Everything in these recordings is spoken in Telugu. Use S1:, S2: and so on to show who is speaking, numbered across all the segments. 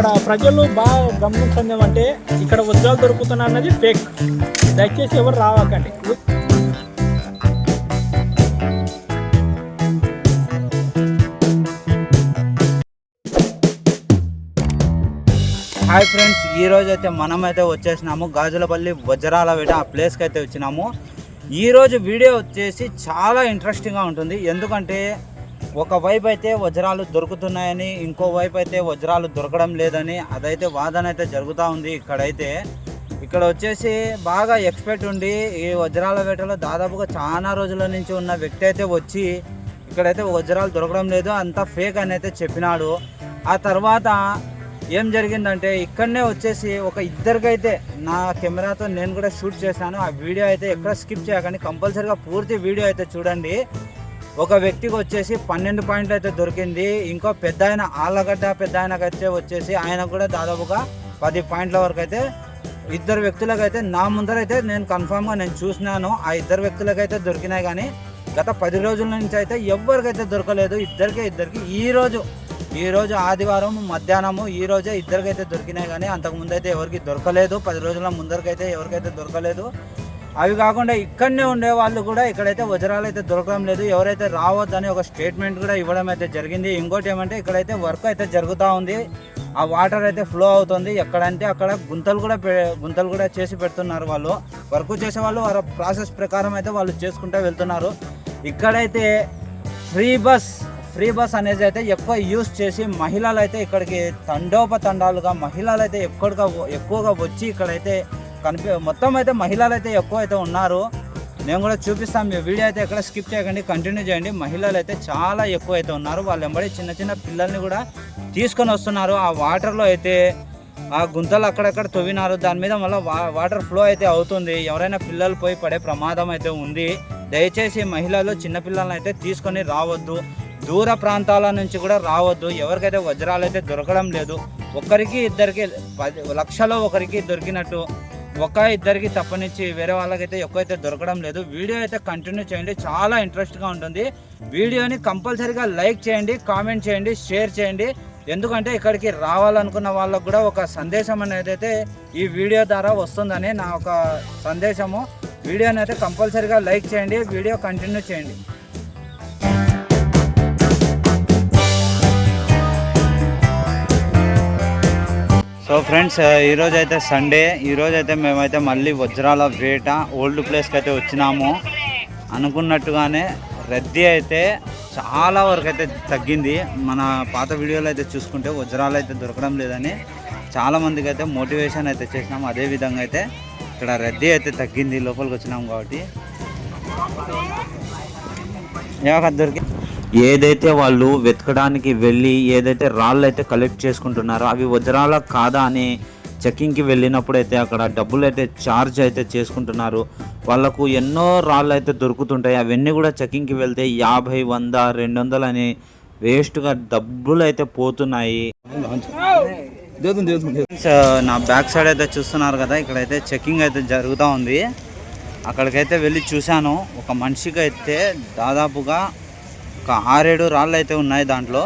S1: ఇక్కడ ప్రజలు బాగా గమనించింది ఏమంటే ఇక్కడ ఉద్యోగాలు దొరుకుతున్నా అన్నది ఫేక్ దయచేసి ఎవరు రావకండి.
S2: హాయ్ ఫ్రెండ్స్ ఈ రోజు అయితే మనమైతే వచ్చేసినాము గాజులపల్లి వజ్రాల వేట ఆ ప్లేస్కి అయితే వచ్చినాము. ఈ రోజు వీడియో వచ్చేసి చాలా ఇంట్రెస్టింగ్గా ఉంటుంది. ఎందుకంటే ఒకవైపు అయితే వజ్రాలు దొరుకుతున్నాయని ఇంకో వైపు అయితే వజ్రాలు దొరకడం లేదని అదైతే వాదన అయితే జరుగుతూ ఉంది ఇక్కడైతే. ఇక్కడ వచ్చేసి బాగా ఎక్స్పెక్ట్ ఉండి ఈ వజ్రాల వేటలో దాదాపుగా చాలా రోజుల నుంచి ఉన్న వ్యక్తి అయితే వచ్చి ఇక్కడైతే వజ్రాలు దొరకడం లేదు అంతా ఫేక్ అని అయితే చెప్పినాడు. ఆ తర్వాత ఏం జరిగిందంటే ఇక్కడనే వచ్చేసి ఒక ఇద్దరికైతే నా కెమెరాతో నేను కూడా షూట్ చేశాను. ఆ వీడియో అయితే ఎక్కడ స్కిప్ చేయకండి కంపల్సరీగా పూర్తి వీడియో అయితే చూడండి. ఒక వ్యక్తికి వచ్చేసి పన్నెండు పాయింట్లు అయితే దొరికింది. ఇంకో పెద్ద ఆయన ఆళ్ళగడ్డ పెద్ద ఆయనకైతే వచ్చేసి ఆయన కూడా దాదాపుగా పది పాయింట్ల వరకు అయితే ఇద్దరు వ్యక్తులకైతే నా ముందరైతే నేను కన్ఫామ్గా నేను చూసినాను. ఆ ఇద్దరు వ్యక్తులకైతే దొరికినాయి కానీ గత పది రోజుల నుంచి అయితే ఎవరికైతే దొరకలేదు. ఇద్దరికే ఇద్దరికి ఈరోజు ఈరోజు ఈ రోజు ఆదివారం మధ్యాహ్నము ఈ రోజే ఇద్దరికైతే దొరికినాయి కానీ అంతకుముందు అయితే ఎవరికి దొరకలేదు. పది రోజుల ముందరికైతే ఎవరికైతే దొరకలేదు. అవి కాకుండా ఇక్కడనే ఉండే వాళ్ళు కూడా ఇక్కడైతే వజ్రాలు అయితే దొరకడం లేదు. ఎవరైతే రావద్దని ఒక స్టేట్మెంట్ కూడా ఇవ్వడం అయితే జరిగింది. ఇంకోటి ఏమంటే ఇక్కడైతే వర్క్ అయితే జరుగుతూ ఉంది. ఆ వాటర్ అయితే ఫ్లో అవుతుంది. ఎక్కడంటే అక్కడ గుంతలు కూడా పె- గుంతలు కూడా చేసి పెడుతున్నారు వాళ్ళు. వర్క్ చేసే వాళ్ళు వారి ప్రాసెస్ ప్రకారం అయితే వాళ్ళు చేసుకుంటూ వెళ్తున్నారు. ఇక్కడైతే ఫ్రీ బస్ ఫ్రీ బస్ అనేది అయితే ఎక్కువ యూస్ చేసి మహిళలు అయితే ఇక్కడికి తండోపతండాలుగా మహిళలు అయితే ఎక్కువగా ఎక్కువగా వచ్చి ఇక్కడైతే కనిపి మొత్తం అయితే మహిళలు అయితే ఎక్కువ అయితే ఉన్నారు. నేను కూడా చూపిస్తాను మీ వీడియో అయితే ఎక్కడ స్కిప్ చేయకండి కంటిన్యూ చేయండి. మహిళలు అయితే చాలా ఎక్కువ అయితే ఉన్నారు. వాళ్ళు వెంబడి చిన్న చిన్న పిల్లల్ని కూడా తీసుకొని వస్తున్నారు. ఆ వాటర్లో అయితే ఆ గుంతలు అక్కడక్కడ తవ్వినారు. దాని మీద మళ్ళీ వా వాటర్ ఫ్లో అయితే అవుతుంది. ఎవరైనా పిల్లలు పోయి పడే ప్రమాదం అయితే ఉంది. దయచేసి మహిళలు చిన్నపిల్లలను అయితే తీసుకొని రావద్దు. దూర ప్రాంతాల నుంచి కూడా రావద్దు. ఎవరికైతే వజ్రాలు అయితే దొరకడం లేదు. ఒకరికి ఇద్దరికి పది లక్షలో ఒకరికి దొరికినట్టు ఒక ఇద్దరికి తప్పనిచ్చి వేరే వాళ్ళకైతే ఎక్కువైతే దొరకడం లేదు. వీడియో అయితే కంటిన్యూ చేయండి. చాలా ఇంట్రెస్ట్గా ఉంటుంది. వీడియోని కంపల్సరీగా లైక్ చేయండి కామెంట్ చేయండి షేర్ చేయండి. ఎందుకంటే ఇక్కడికి రావాలనుకున్న వాళ్ళకు కూడా ఒక సందేశం అనేది అయితే ఈ వీడియో ద్వారా వస్తుందని నా ఒక సందేశము. వీడియోని అయితే కంపల్సరీగా లైక్ చేయండి వీడియో కంటిన్యూ చేయండి. సో ఫ్రెండ్స్ ఈరోజు అయితే సండే ఈరోజు అయితే మేమైతే మళ్ళీ వజ్రాల వేట ఓల్డ్ ప్లేస్కి అయితే వచ్చినాము. అనుకున్నట్టుగానే రద్దీ అయితే చాలా వరకు అయితే తగ్గింది. మన పాత వీడియోలో అయితే చూసుకుంటే వజ్రాలు అయితే దొరకడం లేదని చాలామందికి అయితే మోటివేషన్ అయితే చేసినాము. అదే విధంగా అయితే ఇక్కడ రద్దీ అయితే తగ్గింది. లోపలికి వచ్చినాము కాబట్టి. ఏమో దొరికి ఏదైతే వాళ్ళు వెతకడానికి వెళ్ళి ఏదైతే రాళ్ళు అయితే కలెక్ట్ చేసుకుంటున్నారో అవి వజ్రాల కాదా అని చెక్కింగ్కి వెళ్ళినప్పుడు అయితే అక్కడ డబ్బులు అయితే ఛార్జ్ అయితే చేసుకుంటున్నారు. వాళ్ళకు ఎన్నో రాళ్ళు అయితే దొరుకుతుంటాయి. అవన్నీ కూడా చెక్కింగ్కి వెళ్తే యాభై వంద రెండు వందలు అని వేస్ట్గా డబ్బులు అయితే పోతున్నాయి. నా బ్యాక్ సైడ్ అయితే చూస్తున్నారు కదా ఇక్కడైతే చెక్కింగ్ అయితే జరుగుతూ ఉంది. అక్కడికైతే వెళ్ళి చూశాను. ఒక మనిషికి అయితే దాదాపుగా ఒక ఆరేడు రాళ్ళు అయితే ఉన్నాయి దాంట్లో.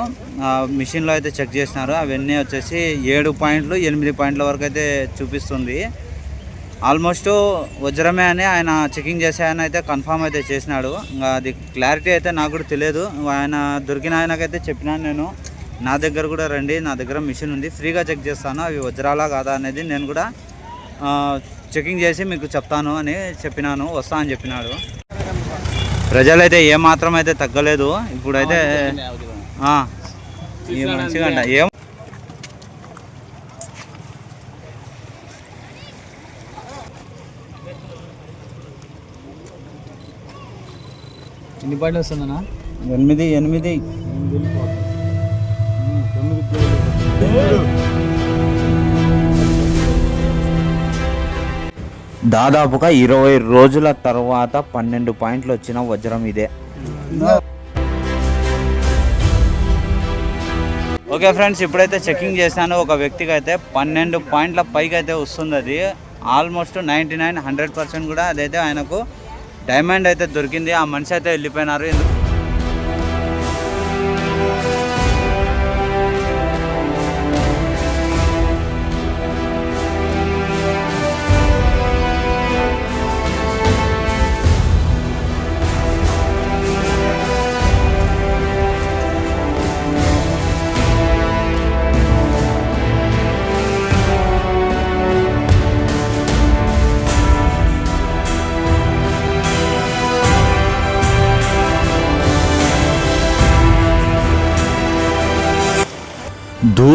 S2: మిషన్లో అయితే చెక్ చేసినారు. అవన్నీ వచ్చేసి ఏడు పాయింట్లు ఎనిమిది పాయింట్ల వరకు అయితే చూపిస్తుంది. ఆల్మోస్ట్ వజ్రమే అని ఆయన చెకింగ్ చేసే ఆయన అయితే కన్ఫామ్ అయితే చేసినాడు. ఇంకా అది క్లారిటీ అయితే నాకు కూడా తెలియదు. ఆయన దొరికిన ఆయనకైతే చెప్పినాను నేను. నా దగ్గర కూడా రండి నా దగ్గర మిషన్ ఉంది. ఫ్రీగా చెక్ చేస్తాను. అవి వజ్రాలా కాదా అనేది నేను కూడా చెకింగ్ చేసి మీకు చెప్తాను అని చెప్పినాను. వస్తా అని చెప్పినాడు. ప్రజలైతే ఏ మాత్రం అయితే తగ్గలేదు. ఇప్పుడైతే మంచిగా అంట. ఏం
S1: ఎన్ని పాయింట్లు వస్తుందన్నా
S2: ఎనిమిది ఎనిమిది. దాదాపుగా ఇరవై రోజుల తర్వాత పన్నెండు పాయింట్లు వచ్చిన వజ్రం ఇదే. ఓకే ఫ్రెండ్స్ ఇప్పుడైతే చెకింగ్ చేశాను. ఒక వ్యక్తికి అయితే పన్నెండు పాయింట్ల పైకి అయితే వస్తుంది అది almost ninety nine hundred percent కూడా అదైతే ఆయనకు డైమండ్ అయితే దొరికింది. ఆ మనిషి అయితే వెళ్ళిపోయినారు. ఎందుకు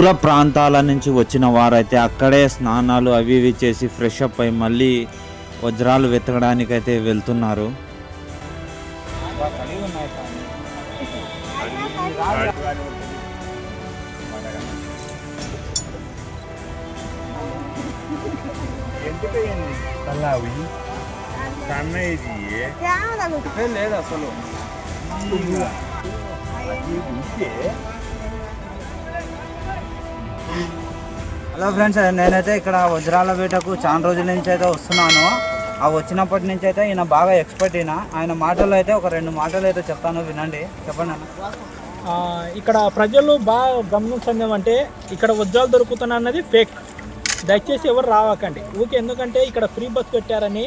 S2: దూర ప్రాంతాల నుంచి వచ్చిన వారైతే అక్కడే స్నానాలు అవి ఇవి చేసి ఫ్రెష్ అప్ అయి మళ్ళీ వజ్రాలు వెతకడానికి అయితే వెళ్తున్నారు. లేదు అసలు హలో ఫ్రెండ్స్ నేనైతే ఇక్కడ వజ్రాల వేటకు చాలా రోజుల నుంచి అయితే వస్తున్నాను. ఆ వచ్చినప్పటి నుంచి అయితే ఈయన బాగా ఎక్స్పర్ట్ ఈయన. ఆయన మాటలు అయితే ఒక రెండు మాటలు అయితే చెప్తాను వినండి. చెప్పండి అన్న.
S1: ఇక్కడ ప్రజలు బాగా గమనించండి ఇక్కడ వజ్రాలు దొరుకుతున్నా అన్నది ఫేక్ దయచేసి ఎవరు రావకండి. ఊకే ఎందుకంటే ఇక్కడ ఫ్రీ బస్ పెట్టారని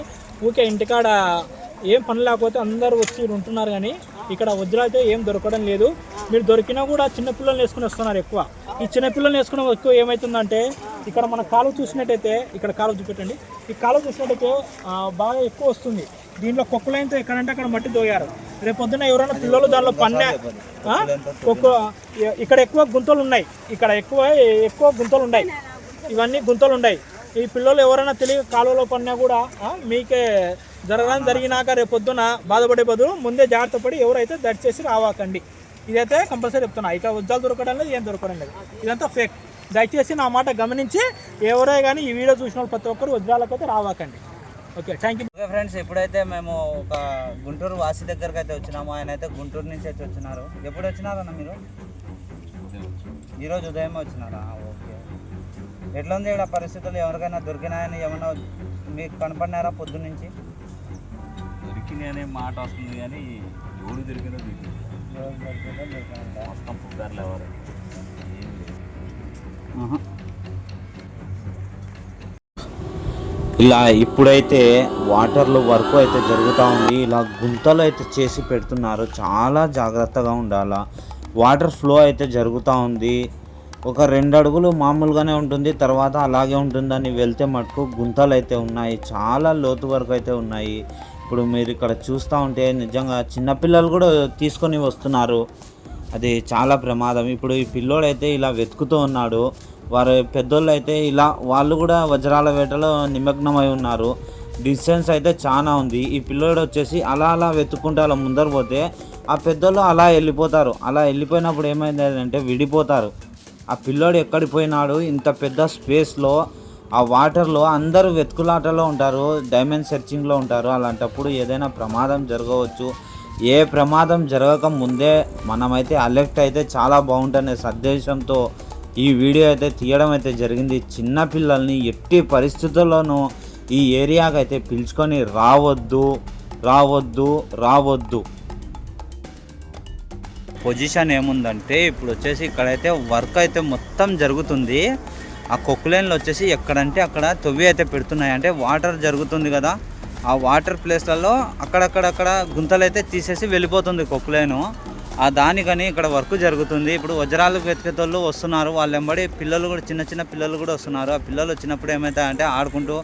S1: ఊకే ఇంటికాడ ఏం పని లేకపోతే అందరూ వచ్చి ఉంటున్నారు కానీ ఇక్కడ వజ్రాలు అయితే ఏం దొరకడం లేదు. మీరు దొరికినా కూడా చిన్నపిల్లల్ని వేసుకుని వస్తున్నారు ఎక్కువ. ఈ చిన్నపిల్లల్ని వేసుకున్న ఎక్కువ ఏమవుతుందంటే ఇక్కడ మన కాలువ చూసినట్టయితే ఇక్కడ కాలువ చూపెట్టండి. ఈ కాలువ చూసినట్టయితే బాగా ఎక్కువ వస్తుంది. దీంట్లో కుక్కలైతే ఎక్కడంటే అక్కడ మట్టి దోయారు. రేపు పొద్దున్న ఎవరైనా పిల్లలు దానిలో పన్నే ఆ? ఒక్క ఇక్కడ ఎక్కువ గుంతలు ఉన్నాయి. ఇక్కడ ఎక్కువ ఎక్కువ గుంతలు ఉన్నాయి. ఇవన్నీ గుంతలు ఉన్నాయి. ఈ పిల్లలు ఎవరైనా తెలియ కాలువలో పడినా కూడా మీకే జరగడం జరిగినాక రేపు పొద్దున బాధపడే బదులు ముందే జాగ్రత్త పడి ఎవరైతే దయచేసి రావాకండి. ఇదైతే కంపల్సరీ చెప్తున్నా. ఇక ఉద్యోగాలు దొరకడం లేదు ఏం దొరకడం లేదు. ఇదంతా ఫేక్ దయచేసి నా మాట గమనించి ఎవరే కానీ ఈ వీడియో చూసిన ప్రతి ఒక్కరు ఉద్యోగాలకైతే రావాకండి. Okay thank you
S2: okay friends ఇప్పుడైతే మేము ఒక గుంటూరు వాసి దగ్గరకు అయితే వచ్చినాము ఆయన అయితే గుంటూరు నుంచి అయితే వచ్చినారు. ఎప్పుడు వచ్చినారన్న మీరు? ఈరోజు ఉదయం వచ్చినారా? ఓకే. ఎట్లా ఉంది ఇక్కడ పరిస్థితులు? ఎవరికైనా దొరికినాయని ఏమన్నా మీకు కనపడినారా పొద్దున్న
S3: దొరికింది అనే మాట వస్తుంది కానీ ఎవడు దొరికిందో దొరికింది మొత్తం పుకార్లు ఎవరు
S2: ఇలా ఇప్పుడైతే వాటర్లో వర్క్ అయితే జరుగుతూ ఉంది. ఇలా గుంతలు అయితే చేసి పెడుతున్నారు. చాలా జాగ్రత్తగా ఉండాలా. వాటర్ ఫ్లో అయితే జరుగుతూ ఉంది. ఒక రెండు అడుగులు మామూలుగానే ఉంటుంది. తర్వాత అలాగే ఉంటుందని వెళ్తే మటుకు గుంతలు అయితే ఉన్నాయి. చాలా లోతు వరకు అయితే ఉన్నాయి. ఇప్పుడు మీరు ఇక్కడ చూస్తూ ఉంటే నిజంగా చిన్నపిల్లలు కూడా తీసుకొని వస్తున్నారు. అది చాలా ప్రమాదం. ఇప్పుడు ఈ పిల్లోడైతే ఇలా వెతుకుతూ ఉన్నాడు. వారు పెద్దోళ్ళు అయితే ఇలా వాళ్ళు కూడా వజ్రాల వేటలో నిమగ్నమై ఉన్నారు. డిస్టెన్స్ అయితే చాలా ఉంది. ఈ పిల్లోడు వచ్చేసి అలా అలా వెతుక్కుంటే అలా ముందర పోతే ఆ పెద్దోళ్ళు అలా వెళ్ళిపోతారు. అలా వెళ్ళిపోయినప్పుడు ఏమైంది అంటే విడిపోతారు. ఆ పిల్లోడు ఎక్కడికి పోయినాడు? ఇంత పెద్ద స్పేస్లో ఆ వాటర్లో అందరూ వెతుకులాటలో ఉంటారు డైమండ్ సెర్చింగ్లో ఉంటారు. అలాంటప్పుడు ఏదైనా ప్రమాదం జరగవచ్చు. ఏ ప్రమాదం జరగక ముందే మనమైతే అలర్ట్ అయితే చాలా బాగుంటుందనే సద్దేశంతో ఈ వీడియో అయితే తీయడం అయితే జరిగింది. చిన్నపిల్లల్ని ఎట్టి పరిస్థితుల్లోనూ ఈ ఏరియాకి అయితే పిలుచుకొని రావద్దు రావద్దు రావద్దు. పొజిషన్ ఏముందంటే ఇప్పుడు వచ్చేసి ఇక్కడైతే వర్క్ అయితే మొత్తం జరుగుతుంది. ఆ కొక్కులైన్లు వచ్చేసి ఎక్కడంటే అక్కడ తొవ్వి అయితే పెడుతున్నాయి. అంటే వాటర్ జరుగుతుంది కదా ఆ వాటర్ ప్లేస్లలో అక్కడక్కడక్కడ గుంతలు అయితే తీసేసి వెళ్ళిపోతుంది కొక్కులైను ఆ దానికని ఇక్కడ వర్క్ జరుగుతుంది. ఇప్పుడు వజ్రాలు వెతికేతోళ్ళు వస్తున్నారు. వాళ్ళు వెంబడి పిల్లలు కూడా చిన్న చిన్న పిల్లలు కూడా వస్తున్నారు. ఆ పిల్లలు వచ్చినప్పుడు ఏమవుతాయంటే ఆడుకుంటూ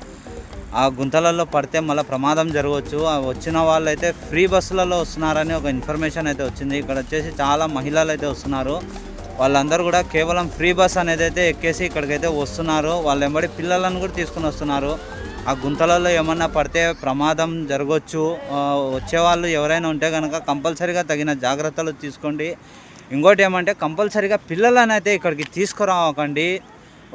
S2: ఆ గుంతలలో పడితే మళ్ళీ ప్రమాదం జరగవచ్చు. వచ్చిన వాళ్ళు అయితే ఫ్రీ బస్సులలో వస్తున్నారని ఒక ఇన్ఫర్మేషన్ అయితే వచ్చింది. ఇక్కడ వచ్చేసి చాలా మహిళలు అయితే వస్తున్నారు. వాళ్ళందరూ కూడా కేవలం ఫ్రీ బస్ అనేది అయితే ఎక్కేసి ఇక్కడికైతే వస్తున్నారు. వాళ్ళ వెంబడి పిల్లలను కూడా తీసుకుని వస్తున్నారు. ఆ గుంతలలో ఏమన్నా పడితే ప్రమాదం జరగవచ్చు వచ్చేవాళ్ళు ఎవరైనా ఉంటే కనుక కంపల్సరీగా తగిన జాగ్రత్తలు తీసుకోండి. ఇంకోటి ఏమంటే కంపల్సరీగా పిల్లలను అయితే ఇక్కడికి తీసుకురావకండి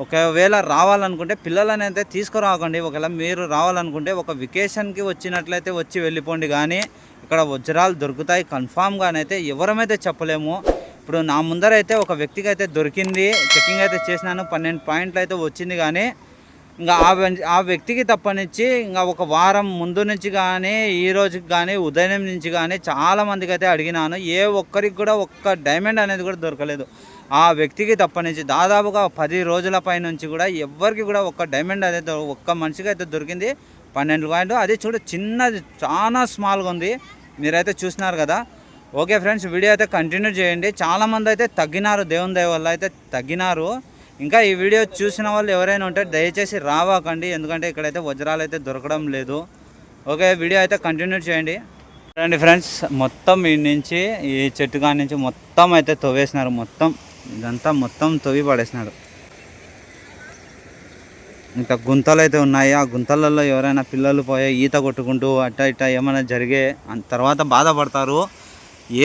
S2: ఒకవేళ రావాలనుకుంటే పిల్లలని అయితే తీసుకురాకండి. ఒకవేళ మీరు రావాలనుకుంటే ఒక వెకేషన్కి వచ్చినట్లయితే వచ్చి వెళ్ళిపోండి. కానీ ఇక్కడ వజ్రాలు దొరుకుతాయి. కన్ఫామ్గానైతే ఎవరమైతే చెప్పలేము ఇప్పుడు నా ముందర అయితే ఒక వ్యక్తికి అయితే దొరికింది. చెకింగ్ అయితే చేసినాను. పన్నెండు పాయింట్లు అయితే వచ్చింది కానీ ఇంకా ఆ ఆ వ్యక్తికి తప్పనిచ్చి ఇంకా ఒక వారం ముందు నుంచి కానీ ఈ రోజుకి కానీ ఉదయం నుంచి కానీ చాలామందికి అయితే అడిగినాను. ఏ ఒక్కరికి కూడా ఒక్క డైమండ్ అనేది కూడా దొరకలేదు. ఆ వ్యక్తికి తప్పనించి దాదాపుగా పది రోజుల పై నుంచి కూడా ఎవ్వరికి కూడా ఒక్క డైమండ్ అయితే ఒక్క మనిషికి అయితే దొరికింది. పన్నెండు పాయింట్లు. అది చూడ చిన్నది చాలా స్మాల్గా ఉంది. మీరైతే చూసినారు కదా. ఓకే ఫ్రెండ్స్ వీడియో అయితే కంటిన్యూ చేయండి. చాలామంది అయితే తగ్గినారు దేవుని దయ వల్ల అయితే తగ్గినారు. ఇంకా ఈ వీడియో చూసిన వాళ్ళు ఎవరైనా ఉంటే దయచేసి రావాకండి ఎందుకంటే ఇక్కడైతే వజ్రాలు అయితే దొరకడం లేదు. ఓకే వీడియో అయితే కంటిన్యూ చేయండి. చూడండి ఫ్రెండ్స్ మొత్తం ఈ నుంచి ఈ చెట్టు కాడి నుంచి మొత్తం అయితే తవ్వేసినారు మొత్తం. ఇదంతా మొత్తం తవ్వి పడేసినాడు ఇంకా గుంతలు అయితే ఉన్నాయి. ఆ గుంతలలో ఎవరైనా పిల్లలు పోయి ఈత కొట్టుకుంటూ అట్ట ఇట్ట ఏమైనా జరిగే తర్వాత బాధపడతారు.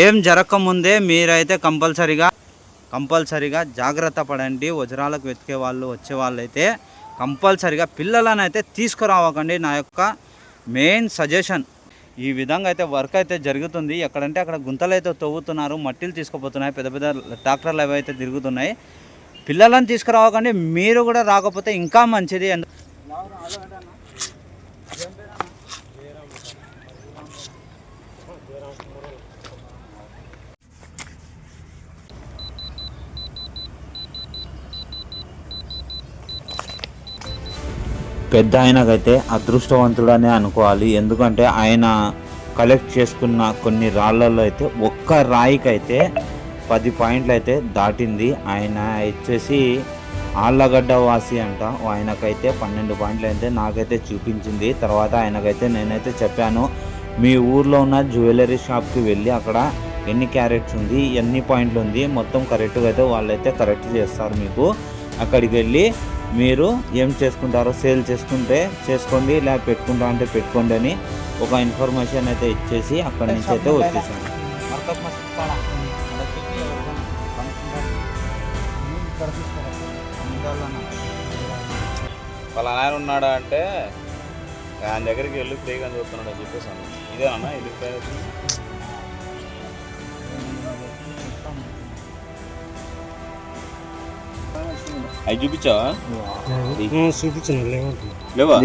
S2: ఏం జరగకముందే మీరైతే కంపల్సరిగా కంపల్సరిగా జాగ్రత్త పడండి. వజ్రాలకు వెతికే వాళ్ళు వచ్చే వాళ్ళైతే అయితే కంపల్సరిగా పిల్లలను అయితే తీసుకురావకండి. నా యొక్క మెయిన్ సజెషన్. ఈ విధంగా అయితే వర్క్ అయితే జరుగుతుంది. ఎక్కడంటే అక్కడ గుంతలు అయితే తవ్వుతున్నారు. మట్టిలు తీసుకుపోతున్నాయి. పెద్ద పెద్ద ట్రాక్టర్లు అవి అయితే తిరుగుతున్నాయి. పిల్లలను తీసుకురావకండి. మీరు కూడా రాకపోతే ఇంకా మంచిది. పెద్ద ఆయనకైతే అదృష్టవంతుడనే అనుకోవాలి. ఎందుకంటే ఆయన కలెక్ట్ చేసుకున్న కొన్ని రాళ్ళల్లో అయితే ఒక్క రాయికైతే పది పాయింట్లు అయితే దాటింది. ఆయన వచ్చేసి ఆళ్ళగడ్డ వాసి అంట. ఆయనకైతే పన్నెండు పాయింట్లు అయితే నాకైతే చూపించింది. తర్వాత ఆయనకైతే నేనైతే చెప్పాను మీ ఊర్లో ఉన్న జ్యువెలరీ షాప్కి వెళ్ళి అక్కడ ఎన్ని క్యారెట్స్ ఉంది ఎన్ని పాయింట్లు ఉంది మొత్తం కరెక్ట్గా అయితే వాళ్ళైతే కరెక్ట్ చేస్తారు మీకు. అక్కడికి వెళ్ళి మీరు ఏం చేసుకుంటారో సేల్ చేసుకుంటే చేసుకోండి ఇలా పెట్టుకుంటా అంటే పెట్టుకోండి అని ఒక ఇన్ఫర్మేషన్ అయితే ఇచ్చేసి అక్కడి నుంచి అయితే వచ్చేసాను
S3: వాళ్ళ ఆయన ఉన్నాడా అంటే ఆయన దగ్గరికి వెళ్ళి ఫ్రీగా చూస్తున్నాడు అని చెప్పేసాను ఇదేనన్నా ఇది అవి చూపించావా
S4: చూపించిన
S3: లేవా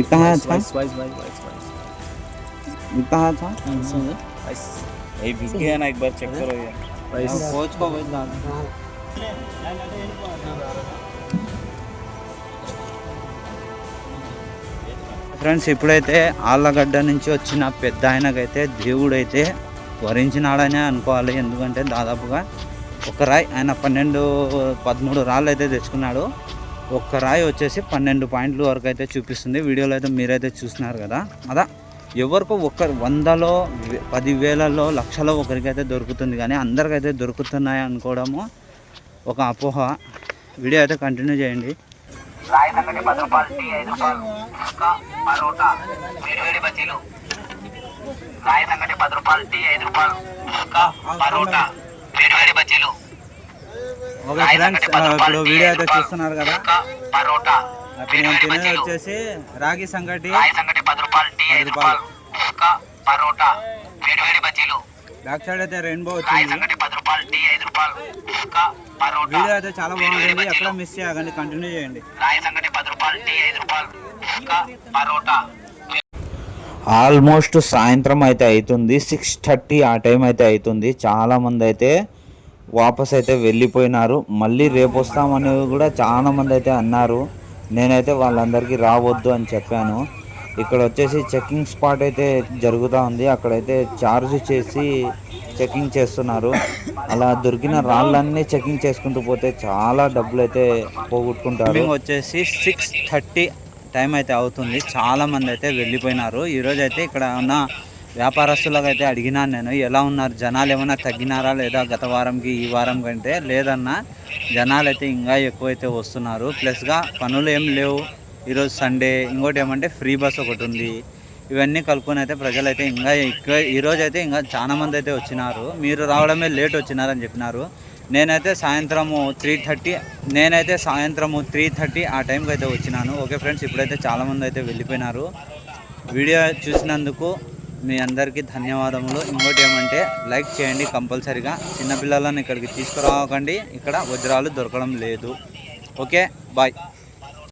S2: నాకు బాగా చెక్ కోచుకోబోయిందా ఫ్రెండ్స్ ఇప్పుడైతే ఆళ్ళగడ్డ నుంచి వచ్చిన పెద్ద ఆయనకైతే దేవుడైతే వరించినాడనే అనుకోవాలి. ఎందుకంటే దాదాపుగా ఒక రాయి ఆయన పన్నెండు పదమూడు రాళ్ళు అయితే తెచ్చుకున్నాడు. ఒక్క రాయి వచ్చేసి పన్నెండు పాయింట్ల వరకు అయితే చూపిస్తుంది. వీడియోలో అయితే మీరైతే చూస్తున్నారు కదా. అదా ఎవరికో ఒక్కరు వందలో పదివేలలో లక్షలో ఒకరికైతే దొరుకుతుంది కానీ అందరికైతే దొరుకుతున్నాయి అనుకోవడము ఒక అపోహ. వీడియో అయితే కంటిన్యూ చేయండి.
S5: రాయి సంగటి పది రూపాయలు టీ ఐదు రూపాయలు ఇంకా పరోటా వేడి వేడి బజ్జీలు రాయి సంగటి పది రూపాయలు టీ ఐదు రూపాయలు ఇంకా పరోటా వేడి వేడి బజ్జీలు.
S2: ఓకే ఫ్రెండ్స్ ఇప్పుడు వీడియో అయితే చూస్తున్నారు కదా.
S5: ఇంకా పరోటా
S2: అప్పుడు నేను తినేది వచ్చేసి రాగి సంగటి
S5: పది రూపాయలు టీ ఐదు రూపాయలు ఇంకా పరోటా వేడి వేడి బజ్జీలు.
S2: బ్యాక్ సైడ్ అయితే రెయిన్బో
S5: రాయి
S2: వచ్చింది
S5: సంగటి పది రూపాయలు టీ ఐదు రూపాయలు
S2: వీడియో అయితే చాలా బాగుంటుంది ఎక్కడ మిస్ చేయకండి కంటిన్యూ చేయండి.
S5: రాయి సంగటి పది రూపాయలు టీ ఐదు రూపాయలు ఇంకా పరోటా.
S2: ఆల్మోస్ట్ సాయంత్రం అయితే అవుతుంది సిక్స్ థర్టీ ఆ టైం అయితే అవుతుంది చాలా మంది అయితే వాపస్ అయితే వెళ్ళిపోయినారు. మళ్ళీ రేపు వస్తామని కూడా చాలా మంది అయితే అన్నారు. నేనైతే వాళ్ళందరికీ రావద్దు అని చెప్పాను. ఇక్కడ వచ్చేసి చెకింగ్ స్పాట్ అయితే జరుగుతూ ఉంది. అక్కడైతే ఛార్జ్ చేసి చెకింగ్ చేస్తున్నారు. అలా దొరికిన రాళ్ళన్నీ చెకింగ్ చేసుకుంటూ పోతే చాలా డబ్బులు అయితే పోగొట్టుకుంటారు వచ్చేసి సిక్స్ థర్టీ టైం అయితే అవుతుంది. చాలా మంది అయితే వెళ్ళిపోయినారు. ఈరోజు అయితే ఇక్కడ ఉన్న వ్యాపారస్తులకు అయితే అడిగినాను నేను ఎలా ఉన్నారు జనాలు ఏమైనా తగ్గినారా లేదా గత వారంకి ఈ వారం కంటే? లేదన్నా జనాలు అయితే ఇంకా ఎక్కువైతే వస్తున్నారు. ప్లస్గా పనులు ఏం లేవు. ఈరోజు సండే ఇంకోటి ఏమంటే ఫ్రీ బస్ ఒకటి ఉంది. ఇవన్నీ కలుపుకొని అయితే ప్రజలు అయితే ఇంకా ఎక్కువ ఈరోజు అయితే ఇంకా చాలామంది అయితే వచ్చినారు. మీరు రావడమే లేట్ వచ్చినారని చెప్పినారు. నేనైతే సాయంత్రము త్రీ థర్టీ నేనైతే సాయంత్రము త్రీ థర్టీ ఆ టైంకి అయితే వచ్చినాను. ఓకే ఫ్రెండ్స్ ఇప్పుడైతే చాలామంది అయితే వెళ్ళిపోయినారు. వీడియో చూసినందుకు మీ అందరికీ ధన్యవాదములు. ఇంకోటి ఏమంటే లైక్ చేయండి కంపల్సరిగా. చిన్నపిల్లలను ఇక్కడికి తీసుకురావకండి ఇక్కడ వజ్రాలు దొరకడం లేదు. Okay bye.